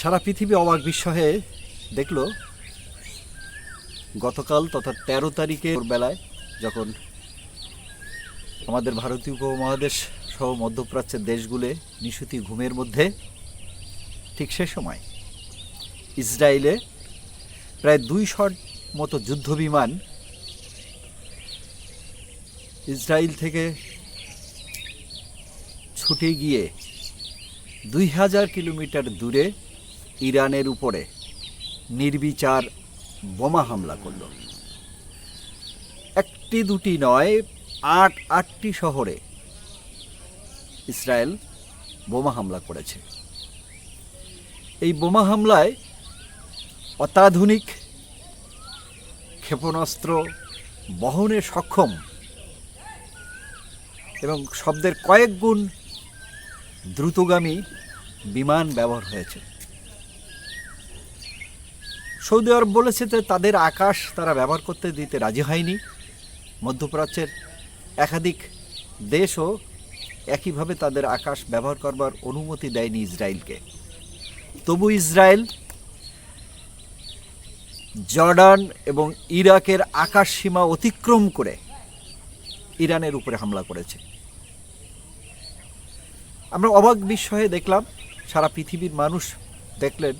সারা পৃথিবী অবাক বিস্ময়ে দেখল, গতকাল তথা তেরো তারিখের বেলায় যখন আমাদের ভারতীয় উপমহাদেশ সহ মধ্যপ্রাচ্যের দেশগুলো নিশুতি ঘুমের মধ্যে, ঠিক সে সময় ইসরায়েলে প্রায় দুইশোর মতো যুদ্ধ বিমান ইসরায়েল থেকে ছুটে গিয়ে দুই হাজার কিলোমিটার দূরে ইরানের উপরে নির্বিচার বোমা হামলা করল। একটি দুটি নয়, আট, আটটি শহরে ইসরায়েল বোমা হামলা করেছে। এই বোমা হামলায় অত্যাধুনিক ক্ষেপণাস্ত্র, বহনে সক্ষম এবং শব্দের কয়েক গুণ দ্রুতগামী বিমান ব্যবহার হয়েছে। সৌদি আরব বলেছে যে তাদের আকাশ তারা ব্যবহার করতে দিতে রাজি হয়নি। মধ্যপ্রাচ্যের একাধিক দেশও একইভাবে তাদের আকাশ ব্যবহার করবার অনুমতি দেয়নি ইসরায়েলকে। তবু ইসরায়েল, জর্ডান এবং ইরাকের আকাশ সীমা অতিক্রম করে ইরানের উপরে হামলা করেছে। আমরা অবাক বিস্ময়ে দেখলাম, সারা পৃথিবীর মানুষ দেখলেন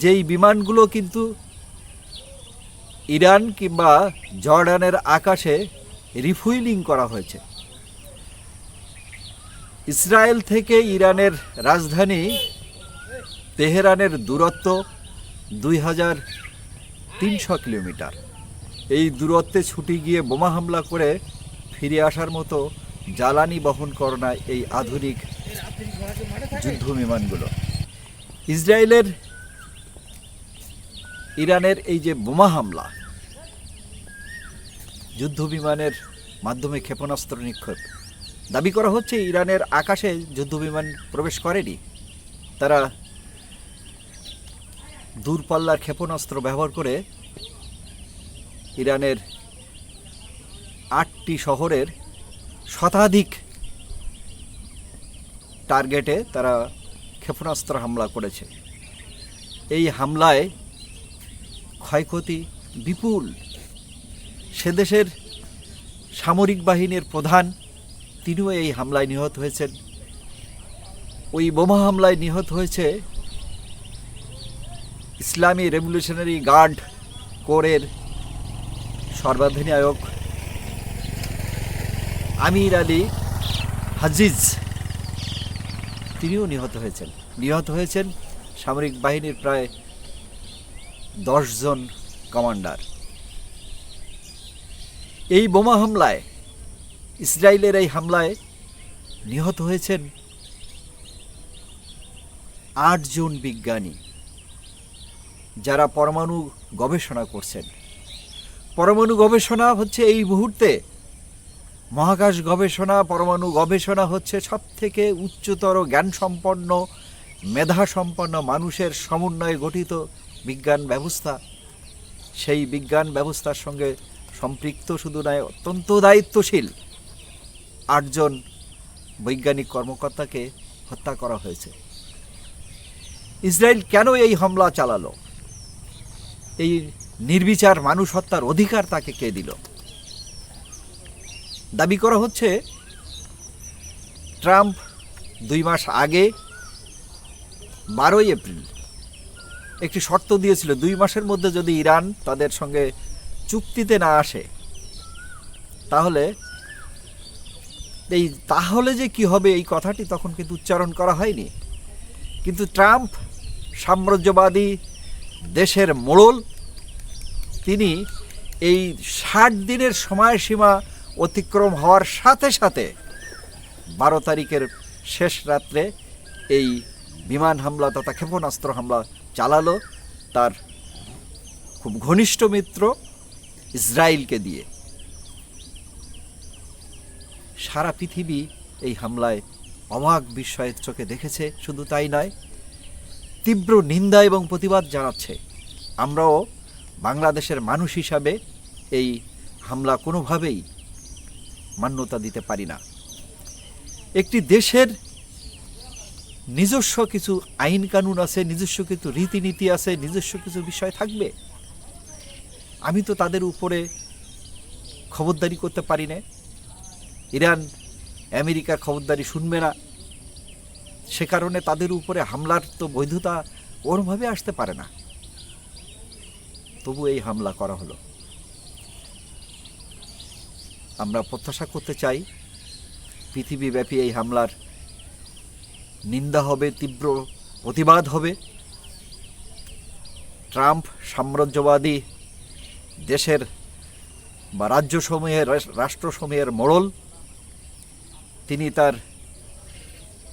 যে এই বিমানগুলো কিন্তু ইরান কিংবা জর্ডানের আকাশে রিফুইলিং করা হয়েছে। ইসরায়েল থেকে ইরানের রাজধানী তেহরানের দূরত্ব দুই হাজার তিনশো কিলোমিটার। এই দূরত্বে ছুটি গিয়ে বোমা হামলা করে ফিরে আসার মতো জ্বালানি বহন করে না এই আধুনিক যুদ্ধ বিমানগুলো। ইসরায়েলের ইরানের এই যে বোমা হামলা যুদ্ধ বিমানের মাধ্যমে ক্ষেপণাস্ত্র নিক্ষেপ, দাবি করা হচ্ছে ইরানের আকাশে যুদ্ধ বিমান প্রবেশ করেনি। তারা দূরপাল্লার ক্ষেপণাস্ত্র ব্যবহার করে ইরানের আটটি শহরের শতাধিক টার্গেটে তারা ক্ষেপণাস্ত্র হামলা করেছে। এই হামলায় ক্ষয়ক্ষতি বিপুল। সে দেশের সামরিক বাহিনীর প্রধান, তিনিও এই হামলায় নিহত হয়েছেন। ওই বোমা হামলায় নিহত হয়েছে ইসলামী রেভলিউশনারি গার্ড কোরের সর্বাধিনায়ক আমির আলী হাজিজ। তিনিও নিহত হয়েছেন। নিহত হয়েছেন সামরিক বাহিনীর প্রায় জন কমান্ডার। এই বোমা হামলায় ইসরায়েলের এই হামলায় নিহত হয়েছেন আটজন বিজ্ঞানী, যারা পরমাণু গবেষণা করছেন। পরমাণু গবেষণা হচ্ছে এই মুহূর্তে মহাকাশ গবেষণা, পরমাণু গবেষণা হচ্ছে সব থেকে উচ্চতর জ্ঞান সম্পন্ন মেধা সম্পন্ন মানুষের সমন্বয়ে গঠিত বিজ্ঞান ব্যবস্থা, সেই বিজ্ঞান ব্যবস্থার সঙ্গে সম্পৃক্ত শুধু নয়, অত্যন্ত দায়িত্বশীল আটজন বৈজ্ঞানিক কর্মকর্তাকে হত্যা করা হয়েছে। ইসরায়েল কেন এই হামলা চালালো? এই নির্বিচার মানুষ হত্যার অধিকার তাকে কে দিল? দাবি করা হচ্ছে, ট্রাম্প দুই মাস আগে বারোই এপ্রিল একটি শর্ত দিয়েছিল, দুই মাসের মধ্যে যদি ইরান তাদের সঙ্গে চুক্তিতে না আসে, তাহলে এই তাহলে যে কি হবে এই কথাটি তখন কিন্তু উচ্চারণ করা হয়নি। কিন্তু ট্রাম্প সাম্রাজ্যবাদী দেশের মোড়ল, তিনি এই ষাট দিনের সময়সীমা অতিক্রম হওয়ার সাথে সাথে বারো তারিখের শেষ রাত্রে এই বিমান হামলা তথা ক্ষেপণাস্ত্র হামলা চালালো তার খুব ঘনিষ্ঠ মিত্র ইসরায়েলকে দিয়ে। সারা পৃথিবী এই হামলায় অবাক বিস্ময়ের চোখে দেখেছে, শুধু তাই নয়, তীব্র নিন্দা এবং প্রতিবাদ জানাচ্ছে। আমরাও বাংলাদেশের মানুষ হিসাবে এই হামলা কোনোভাবেই মান্যতা দিতে পারি না। একটি দেশের নিজস্ব কিছু আইন কানুন আছে, নিজস্ব কিছু রীতিনীতি আছে, নিজস্ব কিছু বিষয় থাকবে? আমি তো তাদের উপরে খবরদারি করতে পারি না। ইরান, আমেরিকার খবরদারি শুনবে না। সে কারণে তাদের উপরে হামলার তো বৈধতা ওরভাবে আসতে পারে না। তবু এই হামলা করা হলো। আমরা প্রত্যাশা করতে চাই, পৃথিবীব্যাপী এই হামলার নিন্দা হবে, তীব্র প্রতিবাদ হবে। ট্রাম্প সাম্রাজ্যবাদী দেশের বা রাজ্যসমূহের রাস- রাষ্ট্রসমূহের মোড়ল। তিনি তার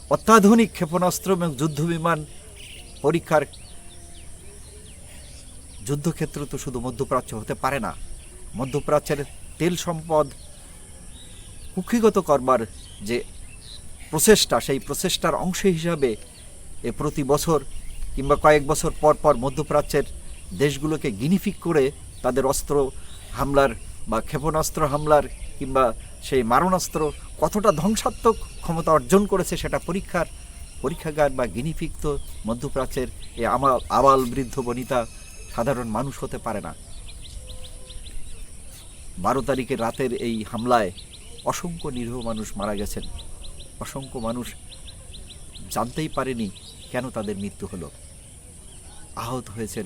অত্যাধুনিক ক্ষেপণাস্ত্র এবং যুদ্ধবিমান পরীক্ষার যুদ্ধক্ষেত্র তো শুধু মধ্যপ্রাচ্য হতে পারে না। মধ্যপ্রাচ্যের তেল সম্পদ কুক্ষিগত করবার যে প্রচেষ্টা, সেই প্রচেষ্টার অংশ হিসাবে এ প্রতি বছর কিংবা কয়েক বছর পর পর মধ্যপ্রাচ্যের দেশগুলোকে গিনিফিক করে তাদের অস্ত্র হামলার বা ক্ষেপণাস্ত্র হামলার কিংবা সেই মারণাস্ত্র কতটা ধ্বংসাত্মক ক্ষমতা অর্জন করেছে সেটা পরীক্ষার, পরীক্ষাগার বা গিনিফিক তো মধ্যপ্রাচ্যের এই আমা, আবাল বৃদ্ধ বনিতা সাধারণ মানুষ হতে পারে না। বারো তারিখের রাতের এই হামলায় অসংখ্য নিরীহ মানুষ মারা গেছেন। অসংখ্য মানুষ জানতেই পারেনি কেন তাদের মৃত্যু হলো। আহত হয়েছেন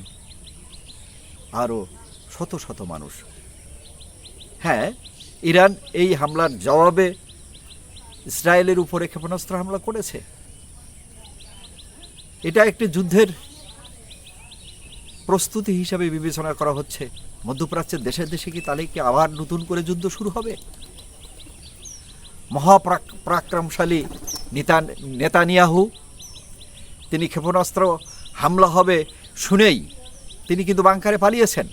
আরও শত শত মানুষ। হ্যাঁ ইরান এই হামলার জবাবে ইসরায়েলের উপরে ক্ষেপণাস্ত্র হামলা করেছে। এটা একটি যুদ্ধের প্রস্তুতি হিসাবে বিবেচনা করা হচ্ছে। মধ্যপ্রাচ্যের দেশে দেশে কি তাহলে কি আবার নতুন করে যুদ্ধ শুরু হবে? মহাপরাক্রমশালী নেতা নেতানিয়াহু। তিনি ক্ষেপণাস্ত্র হামলা হবে শুনেই তিনি কিন্তু বাংকারে পালিয়েছেন।